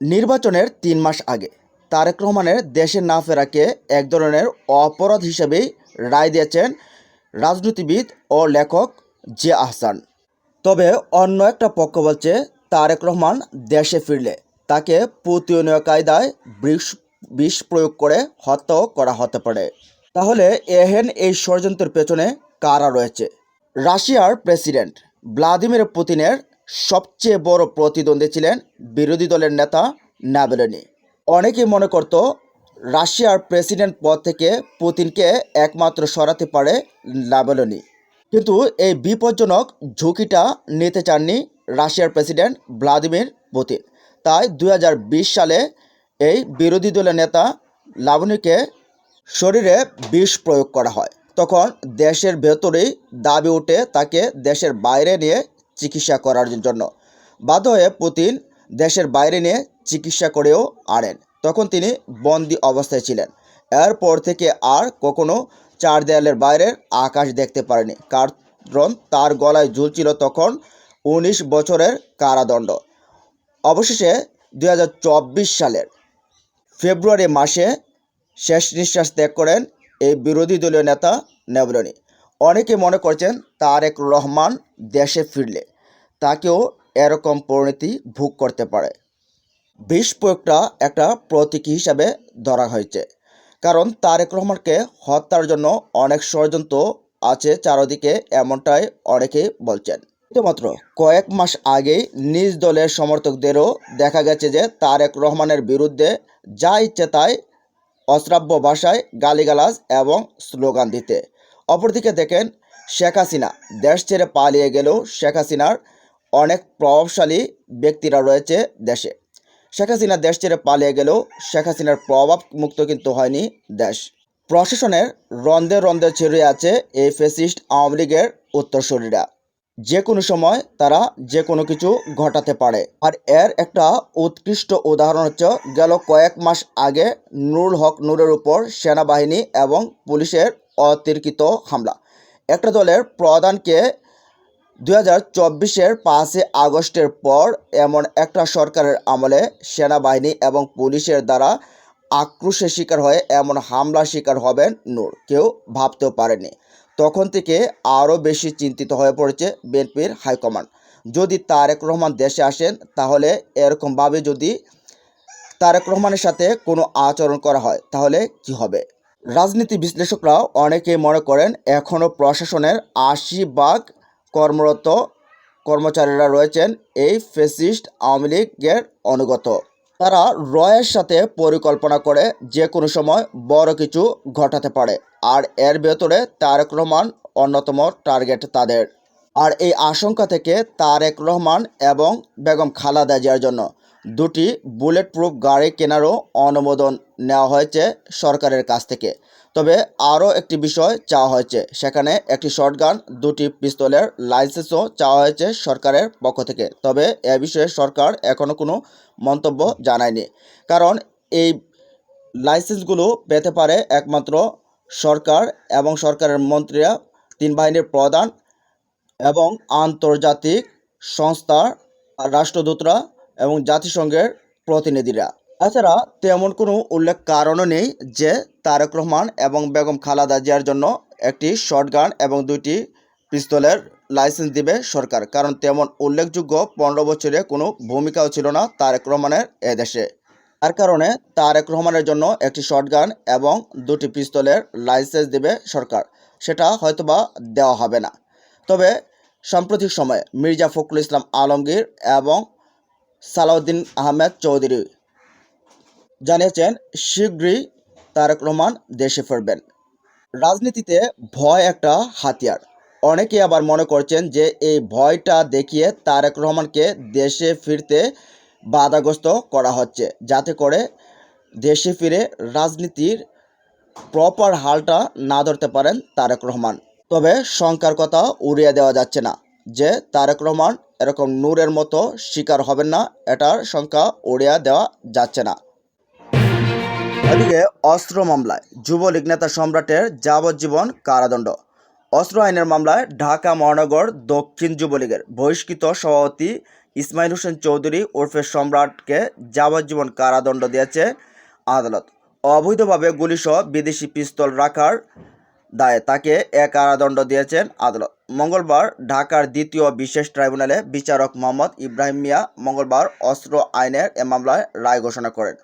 নির্বাচনের তিন মাস আগে। তারেক রহমানের দেশে না ফেরাকে এক ধরনের অপরাধ হিসেবেই রায় দিয়েছেন রাজনীতিবিদ ও লেখক জে আহসান। তবে অন্য একটা পক্ষ বলছে, তারেক রহমান দেশে ফিরলে তাকে প্রতিনীয় কায়দায় বিষ বিষ প্রয়োগ করে হত্যাও করা হতে পারে। তাহলে এহেন এই ষড়যন্ত্রের পেছনে কারা রয়েছে? রাশিয়ার প্রেসিডেন্ট ভ্লাদিমির পুতিনের সবচেয়ে বড় প্রতিদ্বন্দ্বী ছিলেন বিরোধী দলের নেতা নাবেলনি। অনেকেই মনে করত, রাশিয়ার প্রেসিডেন্ট পদ থেকে পুতিনকে একমাত্র সরাতে পারে নাবেলনি। কিন্তু এই বিপজ্জনক ঝুঁকিটা নিতে চাননি রাশিয়ার প্রেসিডেন্ট ভ্লাদিমির পুতিন। তাই দু হাজার বিশ সালে এই বিরোধী দলের নেতা লাবণীকে শরীরে বিষ প্রয়োগ করা হয়। তখন দেশের ভেতরেই দাবি উঠে তাকে দেশের বাইরে নিয়ে চিকিৎসা করার জন্য। বাধ্য হয়ে পুতিন দেশের বাইরে নিয়ে চিকিৎসা করেও আনেন। তখন তিনি বন্দি অবস্থায় ছিলেন। এরপর থেকে আর কখনো চার দেয়ালের বাইরের আকাশ দেখতে পারেনি। কারণ তার গলায় ঝুলছিল তখন উনিশ বছরের কারাদণ্ড। অবশেষে দু হাজার চব্বিশ সালের ফেব্রুয়ারি মাসে শেষ নিঃশ্বাস ত্যাগ করেন এই বিরোধী দলীয় নেতা নেবলনি অনেকে মনে করছেন তারেক রহমান দেশে ফিরলে, তাকেও এরকম পরিণতি ভোগ করতে পারে। বিষ প্রয়োগটা একটা প্রতীকী হিসাবে ধরা হয়েছে, কারণ তারেক রহমানকে হত্যার জন্য অনেক ষড়যন্ত্র আছে চারদিকে এমনটাই অনেকেই বলছেন। মাত্র কয়েক মাস আগেই নিজ দলের সমর্থকদেরও দেখা গেছে যে তারেক রহমানের বিরুদ্ধে যা ইচ্ছে তাই অশ্রাব্য ভাষায় গালিগালাজ এবং স্লোগান দিতে। অপরদিকে দেখেন শেখ হাসিনা। দেশ ছেড়ে পালিয়ে গেলেও শেখ হাসিনার অনেক প্রভাবশালী ব্যক্তিরা রয়েছে দেশে। শেখ হাসিনা দেশ ছেড়ে পালিয়ে গেলেও শেখ হাসিনার প্রভাব মুক্ত কিন্তু হয়নি দেশ। প্রশাসনের রন্ধে রন্ধে ছেড়ে আছে এই ফেসিস্ট আওয়ামী লীগের উত্তরসূরিরা। যে কোনো সময় তারা যে কোনো কিছু ঘটাতে পারে। আর এর একটা উৎকৃষ্ট উদাহরণ হচ্ছে গেল কয়েক মাস আগে নুরুল হক নুরের উপর সেনাবাহিনী এবং পুলিশের অতিরিক্ত হামলা। একটা দলের প্রধানকে দু হাজার চব্বিশের পাঁচই আগস্টের পর এমন একটা সরকারের আমলে সেনাবাহিনী এবং পুলিশের দ্বারা আক্রোশের শিকার হয়ে এমন হামলার শিকার হবেন নূর। কেউ ভাবতেও পারেনি তখন থেকে আরও বেশি চিন্তিত হয়ে পড়েছে বিএনপির হাইকমান্ড। যদি তারেক রহমান দেশে আসেন, তাহলে এরকমভাবে যদি তারেক রহমানের সাথে কোনো আচরণ করা হয়, তাহলে কি হবে? রাজনীতি বিশ্লেষকরা অনেকেই মনে করেন এখনও প্রশাসনের আশি ভাগ কর্মরত কর্মচারীরা রয়েছেন এই ফেসিস্ট আওয়ামী লীগের অনুগত। তারা রয়ের সাথে পরিকল্পনা করে যে কোনো সময় বড় কিছু ঘটাতে পারে, আর এর ভেতরে তারেক রহমান অন্যতম টার্গেট তাদের। আর এই আশঙ্কা থেকে তারেক রহমান এবং বেগম খালাদা জিয়ার জন্য দুটি বুলেট প্রুফ গাড়ি কেনারও অনুমোদন নেওয়া হয়েছে সরকারের কাছ থেকে। তবে আরও একটি বিষয় চাওয়া হয়েছে, সেখানে একটি শটগান দুটি পিস্তলের লাইসেন্সও চাওয়া হয়েছে সরকারের পক্ষ থেকে। তবে এ বিষয়ে সরকার এখনও কোনো মন্তব্য জানায়নি, কারণ এই লাইসেন্সগুলো পেতে পারে একমাত্র সরকার এবং সরকারের মন্ত্রীরা, তিন বাহিনীর প্রধান এবং আন্তর্জাতিক সংস্থার রাষ্ট্রদূতরা এবং জাতিসংঘের প্রতিনিধিরা। এছাড়া তেমন কোনো উল্লেখ কারণও নেই যে তারেক রহমান এবং বেগম খালাদা জিয়ার জন্য একটি শটগান এবং দুইটি পিস্তলের লাইসেন্স দিবে সরকার। কারণ তেমন উল্লেখযোগ্য পনেরো বছরে কোনো ভূমিকাও ছিল না তারেক রহমানের এদেশে তার কারণে তারেক রহমানের জন্য একটি শটগান এবং দুটি পিস্তলের লাইসেন্স দেবে সরকার। সেটা হয়তোবা দেওয়া হবে না। তবে সাম্প্রতিক সময়ে মির্জা ফখরুল ইসলাম আলমগীর এবং সালাউদ্দিন আহমেদ চৌধুরী। জানিয়েছেন, শীঘ্রই তারেক রহমান দেশে ফিরবেন। রাজনীতিতে ভয় একটা হাতিয়ার। অনেকে আবার মনে করছেন যে, এই ভয়টা দেখিয়ে তারেক রহমানকে দেশে ফিরতে বাধাগ্রস্ত করা হচ্ছে। যাতে করে দেশে ফিরে রাজনীতির প্রপার হালটা না ধরতে পারেন তারেক রহমান। তবে শঙ্কার কথা উড়িয়ে দেওয়া যাচ্ছে না যে, তারেক রহমান এরকম নূরের মতো শিকার হবেন না, এটার সংখ্যা উড়িয়ে দেওয়া যাচ্ছে না। এদিকে অস্ত্র মামলায় যুবলীগ নেতা সম্রাটের যাবজ্জীবন কারাদণ্ড। অস্ত্র আইনের মামলায় ঢাকা, মহানগর, দক্ষিণ যুবলীগের বহিষ্কৃত সভাপতি ইসমাইল হোসেন চৌধুরী ওরফে সম্রাটকে যাবজ্জীবন কারাদণ্ড দিয়েছে আদালত। অবৈধভাবে গুলিসহ বিদেশি পিস্তল রাখার দায়ে তাকে এ কারাদণ্ড দিয়েছেন আদালত। মঙ্গলবার ঢাকার দ্বিতীয় বিশেষ ট্রাইব্যুনালে বিচারক মোহাম্মদ ইব্রাহিম মিয়া মঙ্গলবার অস্ত্র আইনের এ মামলায় রায় ঘোষণা করেন।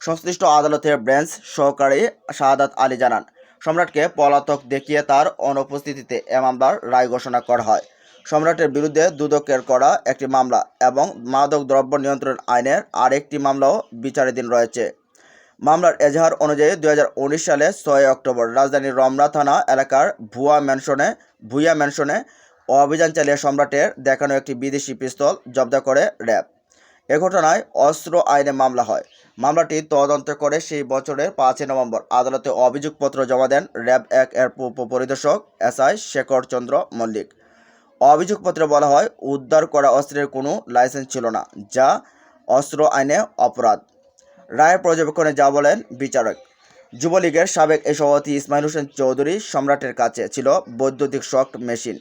সংশ্লিষ্ট আদালতের ব্রেঞ্চ সহকারী শাহাদাত আলী জানান, সম্রাটকে পলাতক দেখিয়ে তার অনুপস্থিতিতে এ মামলার রায় ঘোষণা করা হয়। সম্রাটের বিরুদ্ধে দুদকের করা একটি মামলা এবং মাদক দ্রব্য নিয়ন্ত্রণ আইনের আরেকটি মামলাও বিচারাধীন রয়েছে। মামলার এজাহার অনুযায়ী দু হাজার উনিশ সালে ছয় অক্টোবর রাজধানীর রমনা থানা এলাকার ভুয়া ম্যানশনে ভুয়া ম্যানশনে অভিযান চালিয়ে সম্রাটের দেখানো একটি বিদেশি পিস্তল জব্দ করে র্যাব। এ ঘটনায় অস্ত্র আইনে মামলা হয়। মামলাটি তদন্ত করে সেই বছরের পাঁচই নভেম্বর আদালতে অভিযোগপত্র জমা দেন র্যাব এক এর উপপরিদর্শক এসআই শেখর চন্দ্র মল্লিক। অভিযোগপত্রে বলা হয়, উদ্ধার করা অস্ত্রের কোনো লাইসেন্স ছিল না, যা অস্ত্র আইনে অপরাধ। রায়ের পর্যবেক্ষণে যা বলেন বিচারক। যুবলীগের সাবেক এই সভাপতি ইসমাইল হোসেন চৌধুরী সম্রাটের কাছে ছিল বৈদ্যুতিক শক মেশিন,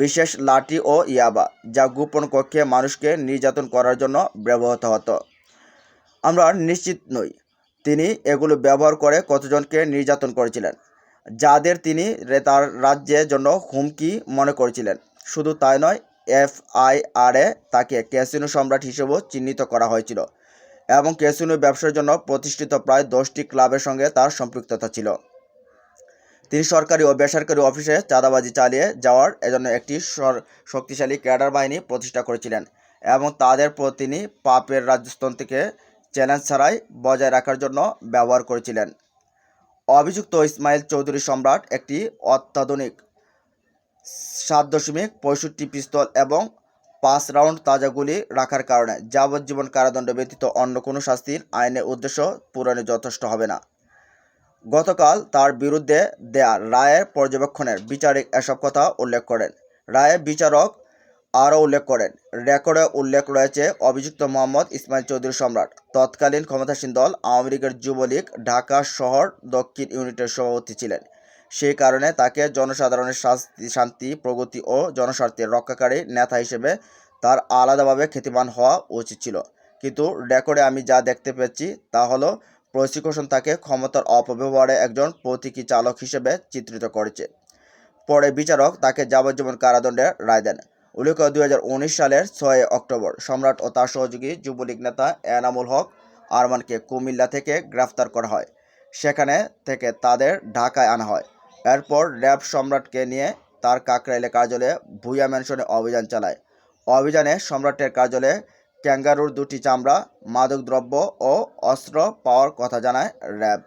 বিশেষ লাঠি ও ইয়াবা, যা গোপন কক্ষে মানুষকে নির্যাতন করার জন্য ব্যবহৃত হতো। আমরা নিশ্চিত নই তিনি এগুলো ব্যবহার করে কতজনকে নির্যাতন করেছিলেন, যাদের তিনি তার রাজ্যের জন্য হুমকি মনে করেছিলেন। শুধু তাই নয়, এফআইআরে তাকে ক্যাসিনো সম্রাট হিসেবেও চিহ্নিত করা হয়েছিল। এবং ক্যাসিনো ব্যবসার জন্য প্রতিষ্ঠিত প্রায় দশটি ক্লাবের সঙ্গে তার সম্পৃক্ততা ছিল। তিনি সরকারি ও বেসরকারি অফিসে চাঁদাবাজি চালিয়ে যাওয়ার এজন্য একটি শক্তিশালী ক্যাডার বাহিনী প্রতিষ্ঠা করেছিলেন এবং তাদের তিনি পাপের রাজতন্ত্রকে চ্যালেঞ্জ ছাড়াই বজায় রাখার জন্য ব্যবহার করেছিলেন। অভিযুক্ত ইসমাইল চৌধুরী সম্রাট একটি অত্যাধুনিক সাত দশমিক পঁয়ষট্টি পিস্তল এবং পাঁচ রাউন্ড তাজা গুলি রাখার কারণে যাবজ্জীবন কারাদণ্ড ব্যতীত অন্য কোনো শাস্তির আইনের উদ্দেশ্য পূরণে যথেষ্ট হবে না। গতকাল তার বিরুদ্ধে দেয়া রায়ের পর্যবেক্ষণের বিচারিক এসব কথা উল্লেখ করেন। রায়ে বিচারক আরও উল্লেখ করেন, রেকর্ডে উল্লেখ রয়েছে অভিযুক্ত মোহাম্মদ ইসমাইল চৌধুরী সম্রাট, তৎকালীন ক্ষমতাসীন দল আওয়ামী লীগের যুবলীগ, ঢাকা শহর দক্ষিণ ইউনিটের সভাপতি ছিলেন। সেই কারণে তাকে জনসাধারণের শাস্তি, শান্তি, প্রগতি ও জনস্বার্থের রক্ষাকারী নেতা হিসেবে তার আলাদাভাবে খ্যাতিমান হওয়া উচিত ছিল। কিন্তু রেকর্ডে আমি যা দেখতে পেয়েছি তা হলো, প্রসিকিউশন তাকে ক্ষমতার অপব্যবহারে একজন প্রতীকী চালক হিসেবে চিত্রিত করেছে। পরে বিচারক তাকে যাবজ্জীবন কারাদণ্ডের রায় দেন। উল্লেখ্য, দুই সালের ছয় অক্টোবর সম্রাট ও তার সহযোগী যুবলীগ নেতা এনামুল হক আরমানকে কুমিল্লা থেকে গ্রেফতার করা হয়। সেখানে থেকে তাদের ঢাকায় আনা হয়। এরপর র্যাব সম্রাটকে নিয়ে তার কাকরাইলে কার্যালয়ে ভুয়া ম্যানশনে অভিযান চালায়। অভিযানে সম্রাটের কার্যালয়ে ক্যাঙ্গারুর দুটি চামড়া, মাদকদ্রব্য ও অস্ত্র পাওয়ার কথা জানায় র্যাব।